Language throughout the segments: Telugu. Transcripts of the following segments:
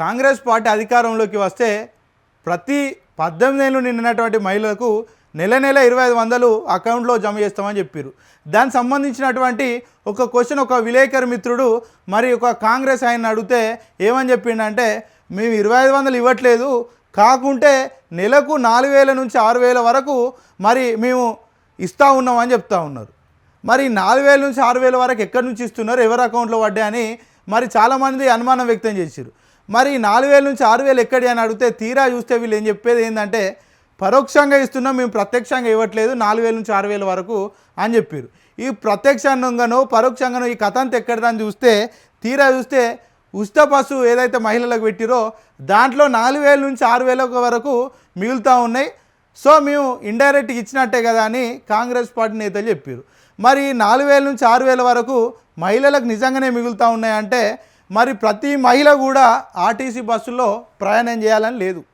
కాంగ్రెస్ పార్టీ అధికారంలోకి వస్తే ప్రతి పద్దెనిమిది ఏళ్ళు నిండినటువంటి మహిళలకు నెల నెల ఇరవై ఐదు వందలు అకౌంట్లో జమ చేస్తామని చెప్పారు దానికి సంబంధించినటువంటి ఒక క్వశ్చన్ ఒక విలేకరు మిత్రుడు మరి ఒక కాంగ్రెస్ ఆయన అడిగితే ఏమని చెప్పిండంటే మేము ఇరవై ఐదు వందలు ఇవ్వట్లేదు కాకుంటే నెలకు నాలుగు వేల నుంచి ఆరు వేల వరకు మరి మేము ఇస్తూ ఉన్నామని చెప్తా ఉన్నారు. మరి నాలుగు వేల నుంచి ఆరు వేల వరకు ఎక్కడి నుంచి ఇస్తున్నారు ఎవరి అకౌంట్లో పడ్డాయని మరి చాలామంది అనుమానం వ్యక్తం చేశారు మరి నాలుగు వేల నుంచి ఆరు వేలు ఎక్కడి అని అడిగితే తీరా చూస్తే వీళ్ళు ఏం చెప్పేది ఏంటంటే పరోక్షంగా ఇస్తున్నాం మేము ప్రత్యక్షంగా ఇవ్వట్లేదు నాలుగు వేల నుంచి ఆరు వేల వరకు అని చెప్పారు. ఈ ప్రత్యక్షంగానో పరోక్షంగానో ఈ కథ అంత ఎక్కడదని చూస్తే తీరా చూస్తే ఉచిత బస్సు ఏదైతే మహిళలకు పెట్టిరో దాంట్లో నాలుగు వేల నుంచి ఆరు వేల వరకు మిగులుతూ ఉన్నాయి. సో మేము ఇండైరెక్ట్గా ఇచ్చినట్టే కదా అని కాంగ్రెస్ పార్టీ నేతలు చెప్పారు మరి నాలుగు వేల నుంచి ఆరు వేల వరకు మహిళలకు నిజంగానే మిగులుతూ ఉన్నాయంటే మరి ప్రతి మహిళ కూడా ఆర్టీసీ బస్సుల్లో ప్రయాణం చేయాలని లేదు.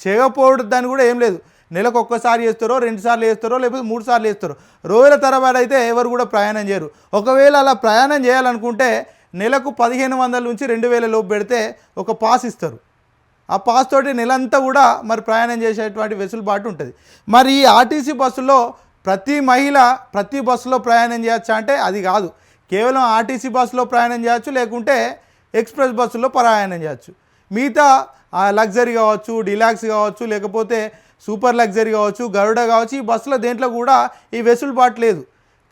చేయకపోవద్దని కూడా ఏం లేదు. నెలకు ఒక్కసారి చేస్తారో రెండు సార్లు వేస్తారో లేకపోతే మూడు సార్లు వేస్తారో రోజుల తరబడి అయితే ఎవరు కూడా ప్రయాణం చేయరు. ఒకవేళ అలా ప్రయాణం చేయాలనుకుంటే నెలకు పదిహేను వందల నుంచి రెండు వేల లోపు పెడితే ఒక పాస్ ఇస్తారు. ఆ పాస్ తోటి నెలంతా కూడా మరి ప్రయాణం చేసేటువంటి వెసులుబాటు ఉంటుంది. మరి ఈ ఆర్టీసీ బస్సులో ప్రతి మహిళ ప్రతి బస్సులో ప్రయాణం చేయొచ్చా అంటే అది కాదు. కేవలం ఆర్టీసీ బస్సులో ప్రయాణం చేయొచ్చు లేకుంటే ఎక్స్ప్రెస్ బస్సులో ప్రయాణం చేయొచ్చు. మిగతా లగ్జరీ కావచ్చు డిలాక్స్ కావచ్చు లేకపోతే సూపర్ లగ్జరీ కావచ్చు గరుడ కావచ్చు ఈ బస్సులో దేంట్లో కూడా ఈ వెసులుబాటు లేదు.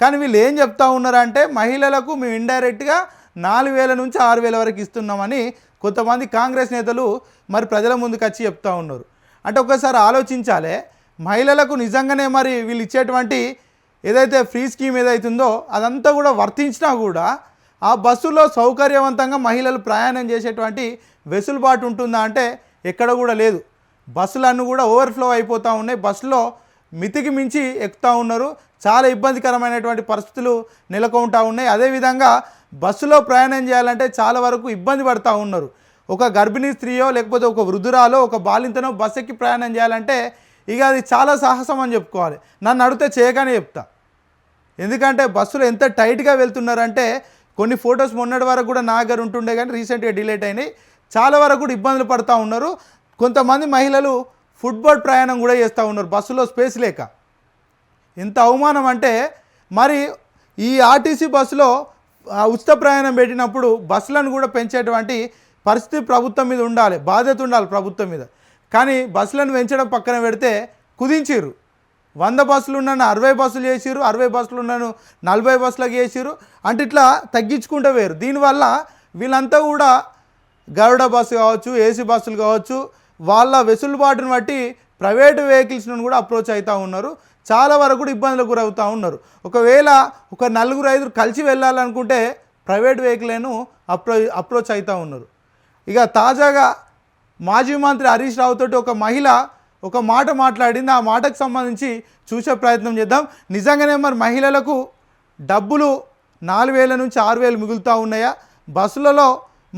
కానీ వీళ్ళు ఏం చెప్తా ఉన్నారంటే మహిళలకు మేము ఇండైరెక్ట్గా నాలుగు వేల నుంచి ఆరు వేల వరకు ఇస్తున్నామని కొంతమంది కాంగ్రెస్ నేతలు మరి ప్రజల ముందుకు వచ్చి చెప్తా ఉన్నారు. అంటే ఒకసారి ఆలోచించాలి మహిళలకు నిజంగానే మరి వీళ్ళు ఇచ్చేటువంటి ఏదైతే ఫ్రీ స్కీమ్ ఏదైతుందో అదంతా కూడా వర్తించినా కూడా ఆ బస్సులో సౌకర్యవంతంగా మహిళలు ప్రయాణం చేసేటువంటి వెసులుబాటు ఉంటుందా అంటే ఎక్కడ కూడా లేదు. బస్సులన్నీ కూడా ఓవర్ఫ్లో అయిపోతూ ఉన్నాయి. బస్సులో మితికి మించి ఎక్కుతూ ఉన్నారు. చాలా ఇబ్బందికరమైనటువంటి పరిస్థితులు నెలకొంటూ ఉన్నాయి. అదేవిధంగా బస్సులో ప్రయాణం చేయాలంటే చాలా వరకు ఇబ్బంది పడుతూ ఉన్నారు. ఒక గర్భిణీ స్త్రీయో లేకపోతే ఒక వృద్ధురాలో ఒక బాలింతనో బస్ ఎక్కి ప్రయాణం చేయాలంటే ఇక అది చాలా సాహసం అని చెప్పుకోవాలి. నన్ను అడిగితే చేయకనే చెప్తా. ఎందుకంటే బస్సులు ఎంత టైట్గా వెళ్తున్నారంటే కొన్ని ఫొటోస్ మొన్నటి వరకు కూడా నా దగ్గర ఉంటుండే కానీ రీసెంట్గా డిలేట్ అయినాయి. చాలా వరకు కూడా ఇబ్బందులు పడుతూ ఉన్నారు. కొంతమంది మహిళలు ఫుట్బాల్ ప్రయాణం కూడా చేస్తూ ఉన్నారు. బస్సులో స్పేస్ లేక. ఎంత అవమానం అంటే మరి ఈ ఆర్టీసీ బస్సులో ఉచిత ప్రయాణం పెట్టినప్పుడు బస్సులను కూడా పెంచేటువంటి పరిస్థితి ప్రభుత్వం మీద ఉండాలి. బాధ్యత ఉండాలి ప్రభుత్వం మీద. కానీ బస్సులను పెంచడం పక్కన పెడితే కుదించారు వంద బస్సులు ఉన్నాను అరవై బస్సులు చేసిరు అరవై బస్సులు ఉన్నాను నలభై బస్సులకు చేసిరు అంటే ఇట్లా తగ్గించుకుంటూ వేరు. దీనివల్ల వీళ్ళంతా కూడా గరుడ బస్సు కావచ్చు ఏసీ బస్సులు కావచ్చు వాళ్ళ వెసులుబాటును బట్టి ప్రైవేటు వెహికల్స్ కూడా అప్రోచ్ అవుతూ ఉన్నారు. చాలా వరకు కూడా ఇబ్బందులకు గురవుతూ ఉన్నారు. ఒకవేళ ఒక నలుగురు ఐదుగురు కలిసి వెళ్ళాలనుకుంటే ప్రైవేట్ వెహికల్ను అప్రో అప్రోచ్ అవుతూ ఉన్నారు. ఇక తాజాగా మాజీ మంత్రి హరీష్ రావు తోటి ఒక మహిళ ఒక మాట మాట్లాడింది. ఆ మాటకు సంబంధించి చూసే ప్రయత్నం చేద్దాం. నిజంగానే మరి మహిళలకు డబ్బులు నాలుగు వేల నుంచి ఆరు వేలు మిగులుతూ ఉన్నాయా? బస్సులలో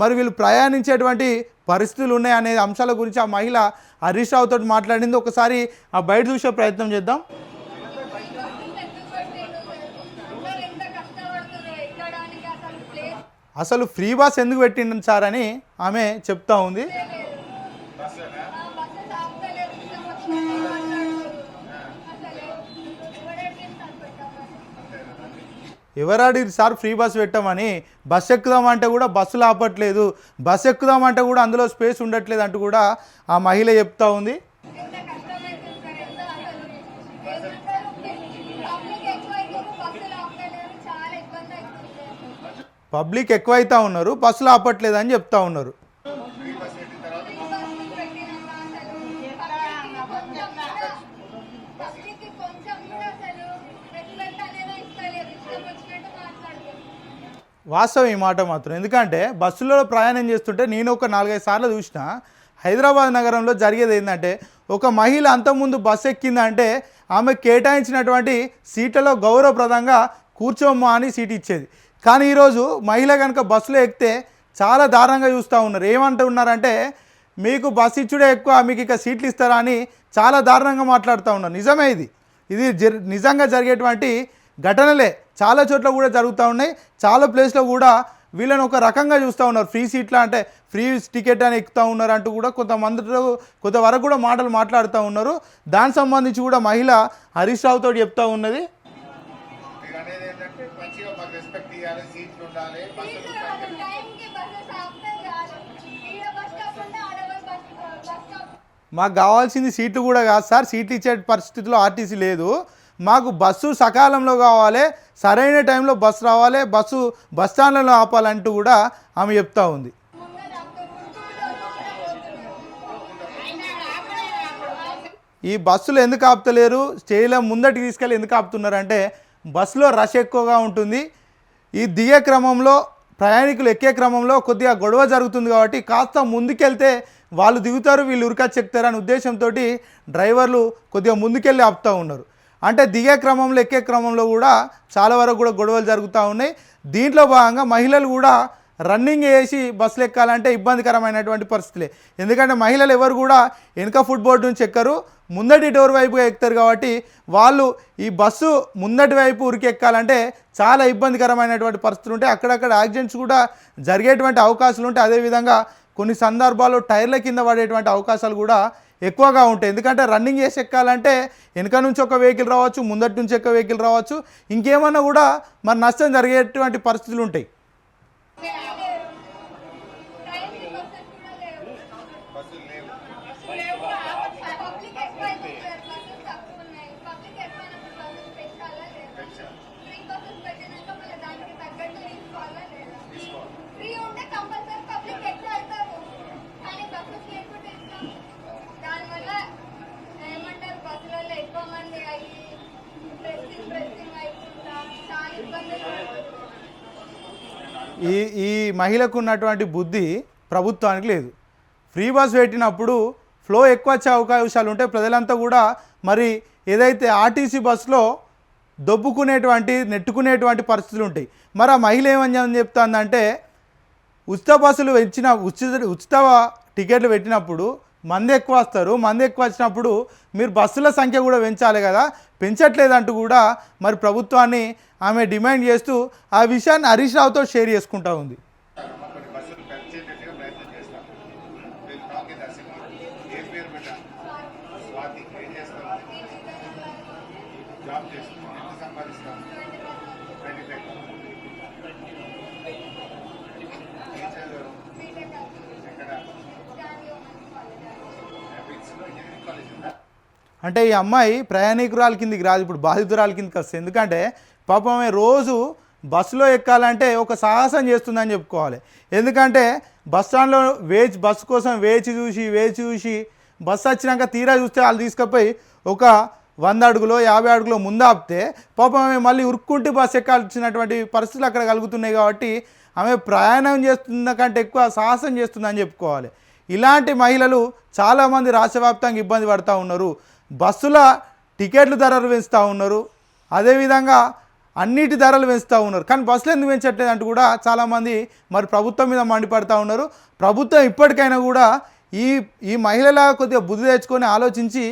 మరి వీళ్ళు ప్రయాణించేటువంటి పరిస్థితులు ఉన్నాయి అనే అంశాల గురించి ఆ మహిళ హరీష్ రావుతో మాట్లాడింది. ఒకసారి ఆ బయట చూసే ప్రయత్నం చేద్దాం. అసలు అసలు ఫ్రీ బస్ ఎందుకు పెట్టిండు సార్ అని ఆమె చెప్తా ఉంది. ఎవరాడి సార్ ఫ్రీ బస్ పెట్టమని బస్ ఎక్కుదామంటే కూడా బస్సులు ఆపట్లేదు బస్ ఎక్కుదామంటే కూడా అందులో స్పేస్ ఉండట్లేదు అంటూ కూడా ఆ మహిళ చెప్తా ఉంది. పబ్లిక్ ఎక్కువ పబ్లిక్ ఎక్కువైతా ఉన్నారు బస్సులు ఆపట్లేదు అని చెప్తా ఉన్నారు. వాస్తవం ఈ మాట మాత్రం. ఎందుకంటే బస్సులో ప్రయాణం చేస్తుంటే నేను ఒక నాలుగైదు సార్లు చూసిన హైదరాబాద్ నగరంలో జరిగేది ఏంటంటే ఒక మహిళ అంతకుముందు బస్సు ఎక్కిందంటే ఆమె కేటాయించినటువంటి సీట్లలో గౌరవప్రదంగా కూర్చోమ్మా అని సీట్ ఇచ్చేది. కానీ ఈరోజు మహిళ కనుక బస్సులో ఎక్కితే చాలా దారుణంగా చూస్తూ ఉన్నారు. ఏమంటున్నారంటే మీకు బస్సు ఇచ్చుడే ఎక్కువ మీకు ఇక సీట్లు ఇస్తారా అని చాలా దారుణంగా మాట్లాడుతూ ఉన్నారు. నిజమే ఇది. ఇది జర్ నిజంగా జరిగేటువంటి ఘటనలే. చాలా చోట్ల కూడా జరుగుతూ ఉన్నాయి. చాలా ప్లేస్లో కూడా వీళ్ళని ఒక రకంగా చూస్తూ ఉన్నారు. ఫ్రీ సీట్లా అంటే ఫ్రీ టికెట్ అని ఎక్కుతూ ఉన్నారు అంటూ కూడా కొంతమందితో కొంతవరకు కూడా మాటలు మాట్లాడుతూ ఉన్నారు. దానికి సంబంధించి కూడా మహిళ హరీష్ రావుతో చెప్తా ఉన్నది. మాకు మాకు కావాల్సింది సీట్లు కూడా కాదు సార్. సీట్లు ఇచ్చే పరిస్థితిలో ఆర్టీసీ లేదు. మాకు బస్సు సకాలంలో కావాలి. సరైన టైంలో బస్సు రావాలి బస్సు బస్ స్టాండ్లలో ఆపాలంటూ కూడా ఆమె చెప్తా ఉంది. ఈ బస్సులు ఎందుకు ఆపుతలేరు? స్టేలో ముందటికి తీసుకెళ్ళి ఎందుకు ఆపుతున్నారంటే బస్సులో రష్ ఎక్కువగా ఉంటుంది. ఈ దిగే క్రమంలో ప్రయాణికులు ఎక్కే క్రమంలో కొద్దిగా గొడవ జరుగుతుంది కాబట్టి కాస్త ముందుకెళ్తే వాళ్ళు దిగుతారు వీళ్ళు ఉరికా చెక్తారు అనే ఉద్దేశంతో డ్రైవర్లు కొద్దిగా ముందుకెళ్ళి ఆపుతూ ఉన్నారు. అంటే దిగే క్రమంలో ఎక్కే క్రమంలో కూడా చాలా వరకు కూడా గొడవలు జరుగుతూ ఉన్నాయి. దీంట్లో భాగంగా మహిళలు కూడా రన్నింగ్ వేసి బస్సులు ఎక్కాలంటే ఇబ్బందికరమైనటువంటి పరిస్థితులే. ఎందుకంటే మహిళలు ఎవరు కూడా వెనుక ఫుట్ బోర్డు నుంచి ఎక్కరు ముందటి డోర్ వైపుగా ఎక్కుతారు కాబట్టి వాళ్ళు ఈ బస్సు ముందటి వైపు ఉరికి ఎక్కాలంటే చాలా ఇబ్బందికరమైనటువంటి పరిస్థితులు ఉంటాయి. అక్కడక్కడ యాక్సిడెంట్స్ కూడా జరిగేటువంటి అవకాశాలు ఉంటాయి. అదేవిధంగా కొన్ని సందర్భాల్లో టైర్ల కింద పడేటువంటి అవకాశాలు కూడా ఎక్కువగా ఉంటాయి ఎందుకంటే రన్నింగ్ చేసి ఎక్కాలంటే వెనుక నుంచి ఒక వెహికల్ రావచ్చు ముందటి నుంచి ఒక వెహికల్ రావచ్చు ఇంకేమన్నా కూడా మరి నష్టం జరిగేటువంటి పరిస్థితులు ఉంటాయి టైంకి బస్సెస్ కూడా లేవు. బస్సులు లేవు లేవు. పబ్లిక్ ఎక్కువ అయిపోతున్నారు. బస్సెస్ తక్కువ ఉన్నాయి. పబ్లిక్ ఎక్కువైనప్పుడు బస్సెస్ పెంచాలా లేదా? పెంచాలి. ఫ్రీ బస్సెస్ పెట్టినాక మళ్ళీ దానికి తగ్గట్టు తీసుకోవాలా లేదా? ఫ్రీ ఉంటే కంపల్సరీ పబ్లిక్ ఎక్కువ అవుతారు. కానీ బస్సెస్ లేకుంటే ఎట్లా? దానివల్ల ఏమంటారు బస్సులలో ఎక్కువ మంది అయ్యి ప్రెస్సింగ్ ప్రెస్సింగ్ అయిపోతా చాలా ఇబ్బందులు పడుతున్నారు. ఈ ఈ మహిళకు ఉన్నటువంటి బుద్ధి ప్రభుత్వానికి లేదు. ఫ్రీ బస్ పెట్టినప్పుడు ఫ్లో ఎక్కువ వచ్చే అవకాశాలు ఉంటాయి ప్రజలంతా కూడా మరి ఏదైతే ఆర్టీసీ బస్సులో దొబ్బుకునేటువంటి నెట్టుకునేటువంటి పరిస్థితులు ఉంటాయి. మరి ఆ మహిళ ఏమని చెప్తుందంటే ఉచిత బస్సులు పెంచిన ఉచిత ఉచిత టికెట్లు పెట్టినప్పుడు మంది ఎక్కువ వస్తారు. మంది ఎక్కువ వచ్చినప్పుడు మీరు బస్సుల సంఖ్య కూడా పెంచాలి కదా. పెంచట్లేదంటూ కూడా మరి ప్రభుత్వాన్ని ఆమె డిమాండ్ చేస్తూ ఆ విషయాన్ని హరీష్ రావుతో షేర్ చేసుకుంటా ఉంది కొన్ని బస్సులు పెంచేటట్టుగా ప్రయత్నం చేస్తాం మీరు టాక్ ఇన్ దర్శనం ఏ పేరు పెట్టా స్వాతి ఏం చేస్తాం జాబ్ చేస్తాం ఎంత సంపాదిస్తాం ట్వంటీ ఫైవ్ ఏం చదివారు ఎక్కడ ఇంజనీరింగ్ కాలేజ్ ఉందా? అంటే ఈ అమ్మాయి ప్రయాణికురాల కిందికి రాదు ఇప్పుడు బాధితురాల కిందికి వస్తుంది. ఎందుకంటే పాపమే రోజు బస్సులో ఎక్కాలంటే ఒక సాహసం చేస్తుందని చెప్పుకోవాలి. ఎందుకంటే బస్ స్టాండ్లో వేచి బస్సు కోసం వేచి చూసి వేచి చూసి బస్సు వచ్చినాక తీరా చూస్తే వాళ్ళు తీసుకుపోయి ఒక వంద అడుగులో యాభై అడుగులో ముందు ఆపితే పాపం ఆమె మళ్ళీ ఉరుక్కుంటూ బస్సు ఎక్కాల్సినటువంటి పరిస్థితులు అక్కడ కలుగుతున్నాయి కాబట్టి ఆమె ప్రయాణం చేస్తున్న కంటే ఎక్కువ సాహసం చేస్తుందని చెప్పుకోవాలి. ఇలాంటి మహిళలు చాలామంది రాష్ట్ర వ్యాప్తంగా ఇబ్బంది పడుతూ ఉన్నారు. బస్సుల టికెట్లు ధరలు పెంచుతూ ఉన్నారు. అదేవిధంగా అన్నిటి ధరలు పెంచుతూ ఉన్నారు. కానీ బస్సులు ఎందుకు పెంచట్లేదు అంటూ కూడా చాలామంది మరి ప్రభుత్వం మీద మండిపడుతూ ఉన్నారు. ప్రభుత్వం ఇప్పటికైనా కూడా ఈ ఈ మహిళల కొద్దిగా బుద్ధి తెచ్చుకొని ఆలోచించి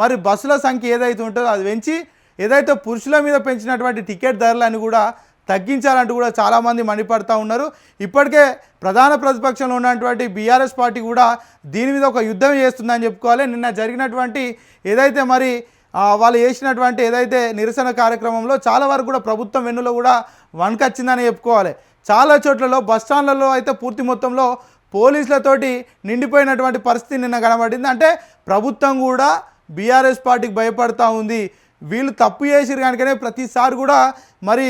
మరి బస్సుల సంఖ్య ఏదైతే ఉంటుందో అది పెంచి ఏదైతే పురుషుల మీద పెంచినటువంటి టికెట్ ధరలను కూడా తగ్గించాలంటూ కూడా చాలామంది మండిపడుతూ ఉన్నారు. ఇప్పటికే ప్రధాన ప్రతిపక్షంలో ఉన్నటువంటి బీఆర్ఎస్ పార్టీ కూడా దీని మీద ఒక యుద్ధం చేస్తుందని చెప్పుకోవాలి. నిన్న జరిగినటువంటి ఏదైతే మరి వాళ్ళు చేసినటువంటి ఏదైతే నిరసన కార్యక్రమంలో చాలా వరకు కూడా ప్రభుత్వం వెన్నులో కూడా వణకచ్చిందని చెప్పుకోవాలి. చాలా చోట్లలో బస్ స్టాండ్లలో అయితే పూర్తి మొత్తంలో పోలీసులతోటి నిండిపోయినటువంటి పరిస్థితి నిన్న కనబడింది. అంటే ప్రభుత్వం కూడా బీఆర్ఎస్ పార్టీకి భయపడతా ఉంది. వీళ్ళు తప్పు చేసిరు కనుకనే ప్రతిసారి కూడా మరి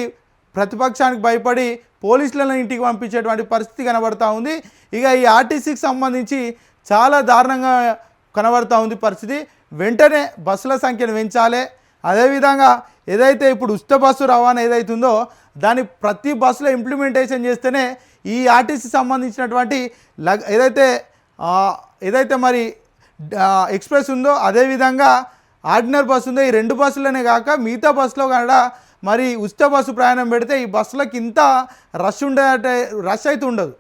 ప్రతిపక్షానికి భయపడి పోలీసులను ఇంటికి పంపించేటువంటి పరిస్థితి కనబడతా ఉంది. ఇక ఈ ఆర్టీసీకి సంబంధించి చాలా దారుణంగా కనబడతా ఉంది పరిస్థితి. వెంటనే బస్సుల సంఖ్యను పెంచాలి. అదేవిధంగా ఏదైతే ఇప్పుడు ఉచిత బస్సు రవాణా ఏదైతుందో దాన్ని ప్రతి బస్సులో ఇంప్లిమెంటేషన్ చేస్తేనే ఈ ఆర్టీసీ సంబంధించినటువంటి లగ్ ఏదైతే ఏదైతే మరి ఎక్స్ప్రెస్ ఉందో అదేవిధంగా ఆర్డినర్ బస్సు ఉందో ఈ రెండు బస్సులనే కాక మిగతా బస్సులో కూడా మరి ఉచిత బస్సు ప్రయాణం పెడితే ఈ బస్సులకు ఇంత రష్ ఉండే రష్ అయితే ఉండదు.